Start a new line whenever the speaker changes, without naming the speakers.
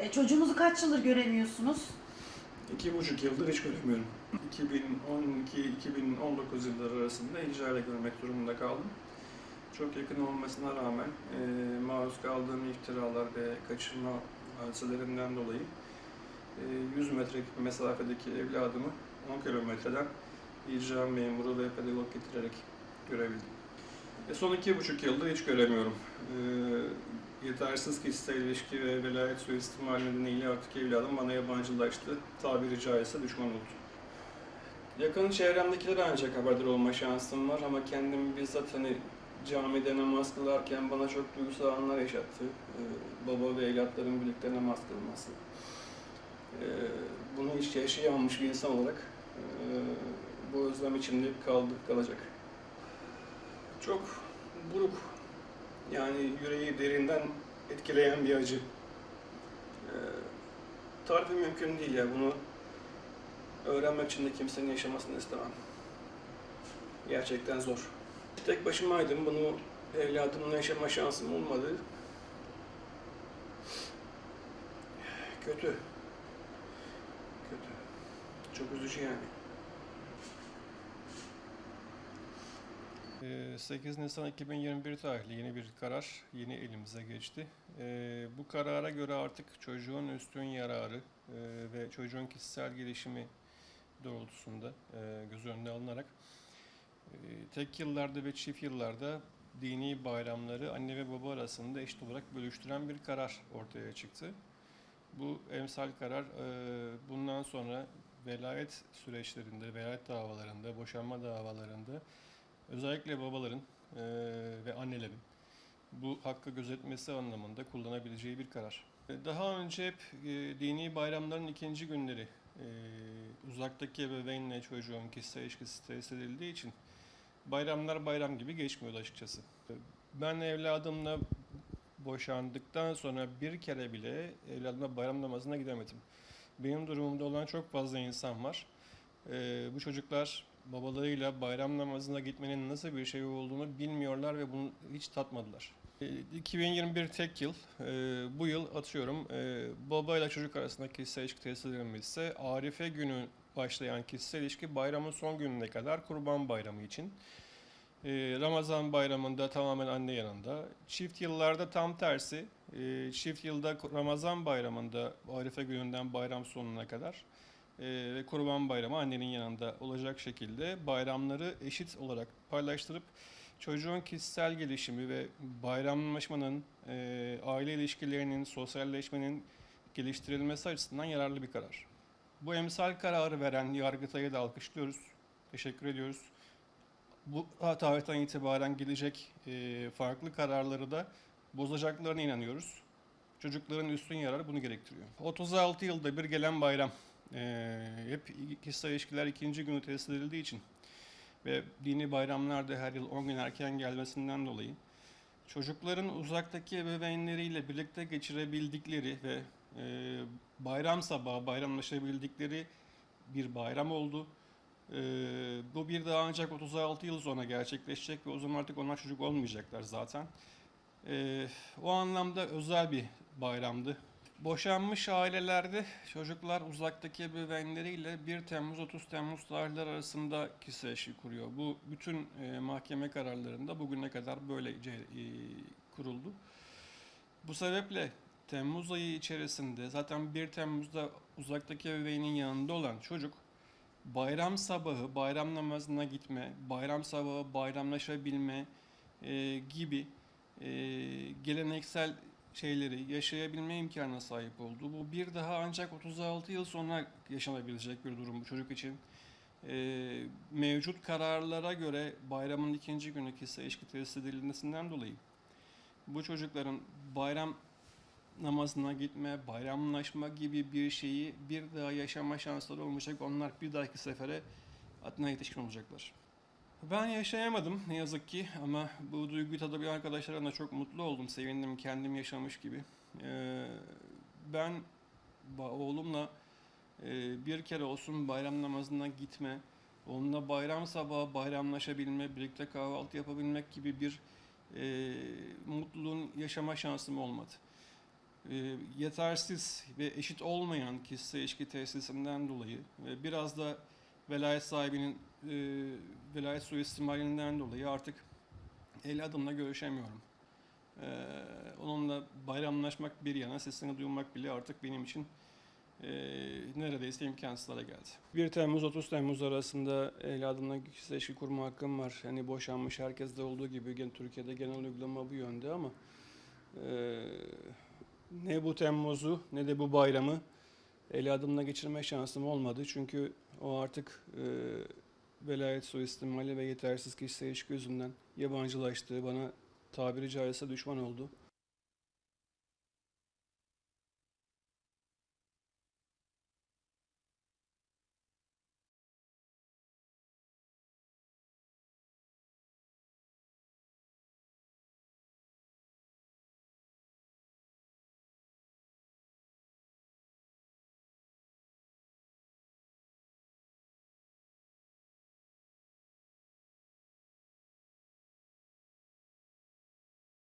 E, çocuğunuzu kaç yıldır göremiyorsunuz?
İki buçuk yıldır hiç göremiyorum. 2012-2019 yılları arasında icra görmek durumunda kaldım. Çok yakın olmasına rağmen e, maruz kaldığım iftiralar ve kaçırma hadiselerinden dolayı e, 100 metre mesafedeki evladımı 10 kilometreden icra memuru ve pedagog getirerek görebildim. E, son iki buçuk yıldır hiç göremiyorum. E, yetersiz kişisel ilişki ve velayet suistimal nedeniyle artık evladım bana yabancılaştı. Tabiri caizse düşman oldu. Yakın çevremdekilere ancak haberdar olma şansım var ama kendim bizzat hani camide namaz kılarken bana çok duygusal anlar yaşattı. Ee, baba ve evlatların birlikte namaz kılması. Ee, bunu hiç yaşayamamış bir insan olarak e, bu özlem içimde kaldı, kalacak. Çok buruk, yani yüreği derinden etkileyen bir acı. Ee, tarifi mümkün değil ya, bunu öğrenmek için de kimsenin yaşamasını istemem. Gerçekten zor. Tek başımaydım, bunu evladımla yaşama şansım olmadı. Kötü. Kötü. Çok üzücü yani.
8 Nisan 2021 tarihli yeni bir karar yeni elimize geçti. Ee, Bu karara göre artık çocuğun üstün yararı e, ve çocuğun kişisel gelişimi doğrultusunda e, göz önüne alınarak e, tek yıllarda ve çift yıllarda dini bayramları anne ve baba arasında eşit olarak bölüştüren bir karar ortaya çıktı. Bu emsal karar bundan sonra velayet süreçlerinde, velayet davalarında, boşanma davalarında özellikle babaların e, ve annelerin bu hakkı gözetmesi anlamında kullanabileceği bir karar. E, Daha önce hep e, dini bayramların ikinci günleri e, uzaktaki ebeveynle çocuğun kişisel ilişkisi tesis edildiği için bayramlar bayram gibi geçmiyordu açıkçası. E, Ben evladımla boşandıktan sonra bir kere bile evladıma bayram namazına gidemedim. Benim durumumda olan çok fazla insan var. Ee, bu çocuklar babalarıyla bayram namazına gitmenin nasıl bir şey olduğunu bilmiyorlar ve bunu hiç tatmadılar. Ee, 2021 tek yıl, Ee, bu yıl atıyorum e, babayla çocuk arasında kişisel ilişki tesis edilmişse Arife günü başlayan kişisel ilişki bayramın son gününe kadar kurban bayramı için. Ramazan bayramında tamamen anne yanında. Çift yıllarda tam tersi. Çift yılda Ramazan bayramında Arife gününden bayram sonuna kadar ve Kurban Bayramı annenin yanında olacak şekilde bayramları eşit olarak paylaştırıp çocuğun kişisel gelişimi ve bayramlaşmanın, e, aile ilişkilerinin, sosyalleşmenin geliştirilmesi açısından yararlı bir karar. Bu emsal kararı veren Yargıtay'ı da alkışlıyoruz. Teşekkür ediyoruz. Bu tarihten itibaren gelecek e, farklı kararları da bozacaklarına inanıyoruz. Çocukların üstün yararı bunu gerektiriyor. 36 yılda bir gelen bayram. Ee, hep kişisel ilişkiler ikinci günü tesis edildiği için ve dini bayramlar da her yıl 10 gün erken gelmesinden dolayı çocukların uzaktaki ebeveynleriyle birlikte geçirebildikleri ve e, bayram sabahı bayramlaşabildikleri bir bayram oldu. E, bu bir daha ancak 36 yıl sonra gerçekleşecek ve o zaman artık onlar çocuk olmayacaklar zaten. E, o anlamda özel bir bayramdı. Boşanmış ailelerde çocuklar uzaktaki ebeveynleriyle 1 Temmuz 30 Temmuz tarihleri arasında kişisel kuruyor. Bu bütün e, mahkeme kararlarında bugüne kadar böylece e, kuruldu. Bu sebeple Temmuz ayı içerisinde zaten 1 Temmuz'da uzaktaki ebeveynin yanında olan çocuk bayram sabahı bayram namazına gitme, bayram sabahı bayramlaşabilme e, gibi e, geleneksel şeyleri yaşayabilme imkanına sahip oldu. Bu bir daha ancak 36 yıl sonra yaşanabilecek bir durum bu çocuk için. Ee, mevcut kararlara göre bayramın ikinci günü kişisel ilişki tesis edilmesinden dolayı bu çocukların bayram namazına gitme, bayramlaşma gibi bir şeyi bir daha yaşama şansları olmayacak. Onlar bir dahaki sefere adına yetişkin olacaklar. Ben yaşayamadım ne yazık ki ama bu duyguyu tadabilen arkadaşlarımla çok mutlu oldum, sevindim kendim yaşamış gibi. Ee, ben oğlumla e, bir kere olsun bayram namazına gitme, onunla bayram sabahı bayramlaşabilme, birlikte kahvaltı yapabilmek gibi bir e, mutluluğun yaşama şansım olmadı. e, yetersiz ve eşit olmayan kişisel ilişki tesisinden dolayı ve biraz da velayet sahibinin velayet suistimalinden dolayı artık el adımla görüşemiyorum. E, onunla bayramlaşmak bir yana sesini duymak bile artık benim için e, neredeyse imkansız hale geldi. 1 Temmuz 30 Temmuz arasında evladımla kişisel ilişki kurma hakkım var. Hani boşanmış herkeste olduğu gibi Türkiye'de genel uygulama bu yönde ama e, ne bu Temmuz'u ne de bu bayramı evladımla geçirme şansım olmadı. Çünkü o artık e, velayet suistimali ve yetersiz kişisel ilişki yüzünden yabancılaştı. Bana tabiri caizse düşman oldu.